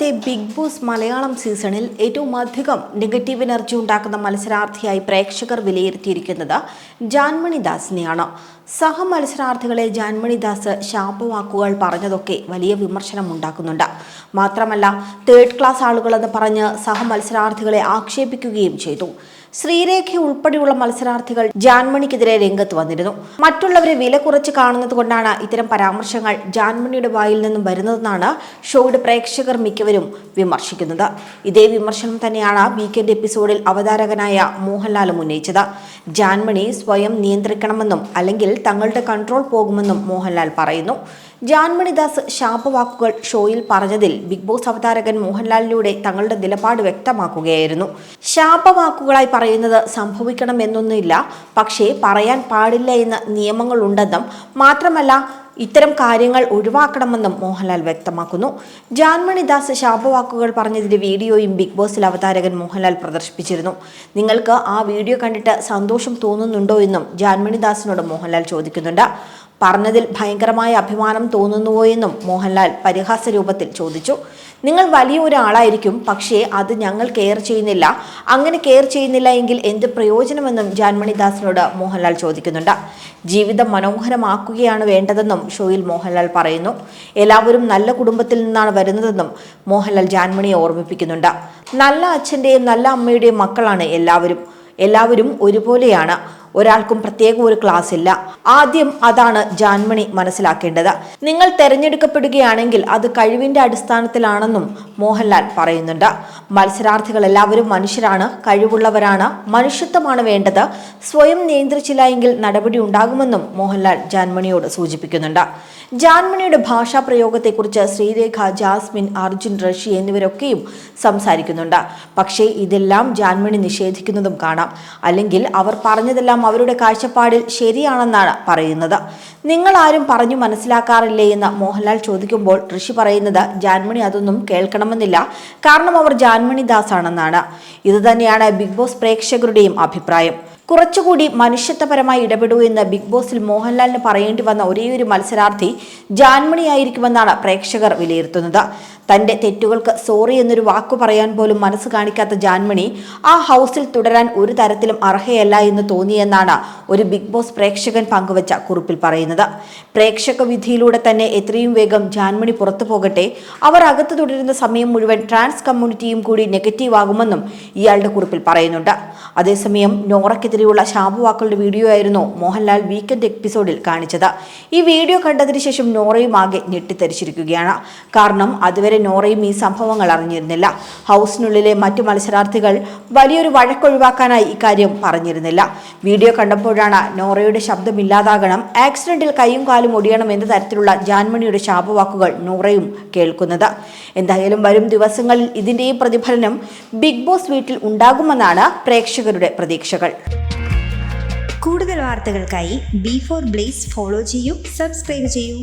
ഇത്തവണത്തെ big boss Malayalam സീസണിൽ ഏറ്റവും അധികം നെഗറ്റീവ് എനർജി ഉണ്ടാക്കുന്ന മത്സരാർത്ഥിയായി പ്രേക്ഷകർ വിലയിരുത്തിയിരിക്കുന്നത് ജാൻമണി ദാസിനെയാണ്. സഹ മത്സരാർത്ഥികളെ ജാൻമണി ദാസ് ശാപവാക്കുകൾ പറഞ്ഞതൊക്കെ വലിയ വിമർശനം ഉണ്ടാക്കുന്നുണ്ട്. മാത്രമല്ല തേർഡ് ക്ലാസ് ആളുകളെന്ന് പറഞ്ഞ് സഹ മത്സരാർത്ഥികളെ ആക്ഷേപിക്കുകയും ചെയ്തു. ശ്രീരേഖ ഉൾപ്പെടെയുള്ള മത്സരാർത്ഥികൾ ജാൻമണിക്കെതിരെ രംഗത്ത് വന്നിരുന്നു. മറ്റുള്ളവരെ വില കുറച്ച് കാണുന്നത് കൊണ്ടാണ് ഇത്തരം പരാമർശങ്ങൾ ജാൻമണിയുടെ വായിൽ നിന്നും വരുന്നതെന്നാണ് ഷോയുടെ പ്രേക്ഷകർ മിക്കവരും വിമർശിക്കുന്നത്. ഇതേ വിമർശനം തന്നെയാണ് വീക്കെൻഡ് എപ്പിസോഡിൽ അവതാരകനായ മോഹൻലാലും ഉന്നയിച്ചത്. ജാൻമണി സ്വയം നിയന്ത്രിക്കണമെന്നും അല്ലെങ്കിൽ തങ്ങളുടെ കൺട്രോൾ പോകുമെന്നും മോഹൻലാൽ പറയുന്നു. ജാൻമണിദാസ് ശാപവാക്കുകൾ ഷോയിൽ പറഞ്ഞതിൽ ബിഗ് ബോസ് അവതാരകൻ മോഹൻലാലിലൂടെ തങ്ങളുടെ നിലപാട് വ്യക്തമാക്കുകയായിരുന്നു. ശാപവാക്കുകളായി പറയുന്നത് സംഭവിക്കണമെന്നൊന്നുമില്ല. പക്ഷേ പറയാൻ പാടില്ല എന്ന നിയമങ്ങളുണ്ടെന്നും മാത്രമല്ല ഇത്തരം കാര്യങ്ങൾ ഒഴിവാക്കണമെന്നും മോഹൻലാൽ വ്യക്തമാക്കുന്നു. ജാൻമണിദാസ് ശാപവാക്കുകൾ പറഞ്ഞതിന്റെ വീഡിയോയും ബിഗ് ബോസിൽ അവതാരകൻ മോഹൻലാൽ പ്രദർശിപ്പിച്ചിരുന്നു. നിങ്ങൾക്ക് ആ വീഡിയോ കണ്ടിട്ട് സന്തോഷം തോന്നുന്നുണ്ടോ എന്നും ജാൻമണിദാസിനോട് മോഹൻലാൽ ചോദിക്കുന്നുണ്ട്. പറഞ്ഞതിൽ ഭയങ്കരമായ അഭിമാനം തോന്നുന്നുവോ എന്നും മോഹൻലാൽ പരിഹാസ രൂപത്തിൽ ചോദിച്ചു. നിങ്ങൾ വലിയ ഒരാളായിരിക്കും പക്ഷേ അത് ഞങ്ങൾ കെയർ ചെയ്യുന്നില്ല. അങ്ങനെ കെയർ ചെയ്യുന്നില്ല എങ്കിൽ എന്ത് പ്രയോജനമെന്നും ജാൻമണിദാസിനോട് മോഹൻലാൽ ചോദിക്കുന്നുണ്ട്. ജീവിതം മനോഹരമാക്കുകയാണ് വേണ്ടതെന്നും ഷോയിൽ മോഹൻലാൽ പറയുന്നു. എല്ലാവരും നല്ല കുടുംബത്തിൽ നിന്നാണ് വരുന്നതെന്നും മോഹൻലാൽ ജാൻമണിയെ ഓർമ്മിപ്പിക്കുന്നുണ്ട്. നല്ല അച്ഛന്റെയും നല്ല അമ്മയുടെയും മക്കളാണ് എല്ലാവരും. എല്ലാവരും ഒരുപോലെയാണ്. ഒരാൾക്കും പ്രത്യേക ഒരു ക്ലാസ് ഇല്ല. ആദ്യം അതാണ് ജാൻമണി മനസ്സിലാക്കേണ്ടത്. നിങ്ങൾ തെരഞ്ഞെടുക്കപ്പെടുകയാണെങ്കിൽ അത് കഴിവിന്റെ അടിസ്ഥാനത്തിലാണെന്നും മോഹൻലാൽ പറയുന്നുണ്ട്. മത്സരാർത്ഥികൾ എല്ലാവരും മനുഷ്യരാണ് കഴിവുള്ളവരാണ് മനുഷ്യത്വമാണ് വേണ്ടത്. സ്വയം നിയന്ത്രിച്ചില്ല എങ്കിൽ നടപടി ഉണ്ടാകുമെന്നും മോഹൻലാൽ ജാൻമണിയോട് സൂചിപ്പിക്കുന്നുണ്ട്. ജാൻമണിയുടെ ഭാഷാ പ്രയോഗത്തെക്കുറിച്ച് ശ്രീരേഖ ജാസ്മിൻ അർജുൻ റഷി എന്നിവരൊക്കെയും സംസാരിക്കുന്നുണ്ട്. പക്ഷേ ഇതെല്ലാം ജാൻമണി നിഷേധിക്കുന്നതും കാണാം. അല്ലെങ്കിൽ അവർ പറഞ്ഞതെല്ലാം അവരുടെ കാഴ്ചപ്പാടിൽ ശരിയാണെന്നാണ് പറയുന്നത്. നിങ്ങൾ ആരും പറഞ്ഞു മനസ്സിലാക്കാറില്ലേ എന്ന് മോഹൻലാൽ ചോദിക്കുമ്പോൾ ഋഷി പറയുന്നത് ജാൻമണി അതൊന്നും കേൾക്കണമെന്നില്ല. കാരണം അവർ ജാൻമണി ദാസ് ആണെന്നാണ് ഇതുതന്നെയാണ് ബിഗ് ബോസ് പ്രേക്ഷകരുടെയും അഭിപ്രായം. കുറച്ചുകൂടി മനുഷ്യത്വപരമായി ഇടപെടൂ എന്ന് ബിഗ് ബോസിൽ മോഹൻലാലിന് പറയേണ്ടി വന്ന ഒരേയൊരു മത്സരാർത്ഥി ജാൻമണി ആയിരിക്കുമെന്നാണ് പ്രേക്ഷകർ വിലയിരുത്തുന്നത്. തന്റെ തെറ്റുകൾക്ക് സോറി എന്നൊരു വാക്കു പറയാൻ പോലും മനസ്സ് കാണിക്കാത്ത ജാൻമണി ആ ഹൗസിൽ തുടരാൻ ഒരു തരത്തിലും അർഹയല്ല എന്ന് തോന്നിയെന്നാണ് ഒരു ബിഗ് ബോസ് പ്രേക്ഷകൻ പങ്കുവച്ച കുറിപ്പിൽ പറയുന്നത്. പ്രേക്ഷക വിധിയിലൂടെ തന്നെ എത്രയും വേഗം ജാൻമണി പുറത്തു പോകട്ടെ. അവർ അകത്ത് തുടരുന്ന സമയം മുഴുവൻ ട്രാൻസ് കമ്മ്യൂണിറ്റിയും കൂടി നെഗറ്റീവ് ആകുമെന്നും ഇയാളുടെ കുറിപ്പിൽ പറയുന്നുണ്ട്. അതേസമയം നോറയ്ക്കെതിരെയുള്ള ശാപവാക്കളുടെ വീഡിയോ ആയിരുന്നു മോഹൻലാൽ വീക്കെൻഡ് എപ്പിസോഡിൽ കാണിച്ചത്. ഈ വീഡിയോ കണ്ടതിന് ശേഷം നോറയും ആകെ ഞെട്ടിത്തരിച്ചിരിക്കുകയാണ് കാരണം അതുവരെ നോറയും ഈ സംഭവങ്ങൾ അറിഞ്ഞിരുന്നില്ല. ഹൗസിനുള്ളിലെ മറ്റു മത്സരാർത്ഥികൾ വലിയൊരു വഴക്കൊഴിവാക്കാനായി ഇക്കാര്യം പറഞ്ഞിരുന്നില്ല. വീഡിയോ കണ്ടപ്പോഴാണ് നോറയുടെ ശബ്ദമില്ലാതാകണം ആക്സിഡന്റിൽ കൈയും കാലും ഒടിയണം എന്ന തരത്തിലുള്ള ജാൻമണിയുടെ ശാപവാക്കുകൾ നോറയും കേൾക്കുന്നത്. എന്തായാലും വരും ദിവസങ്ങളിൽ ഇതിന്റെയും പ്രതിഫലനം ബിഗ് ബോസ് വീട്ടിൽ ഉണ്ടാകുമെന്നാണ് പ്രേക്ഷകരുടെ പ്രതീക്ഷകൾ. കൂടുതൽ വാർത്തകൾക്കായി ബി ഫോർ ബ്ലേസ് ഫോളോ ചെയ്യൂ സബ്സ്ക്രൈബ് ചെയ്യൂ.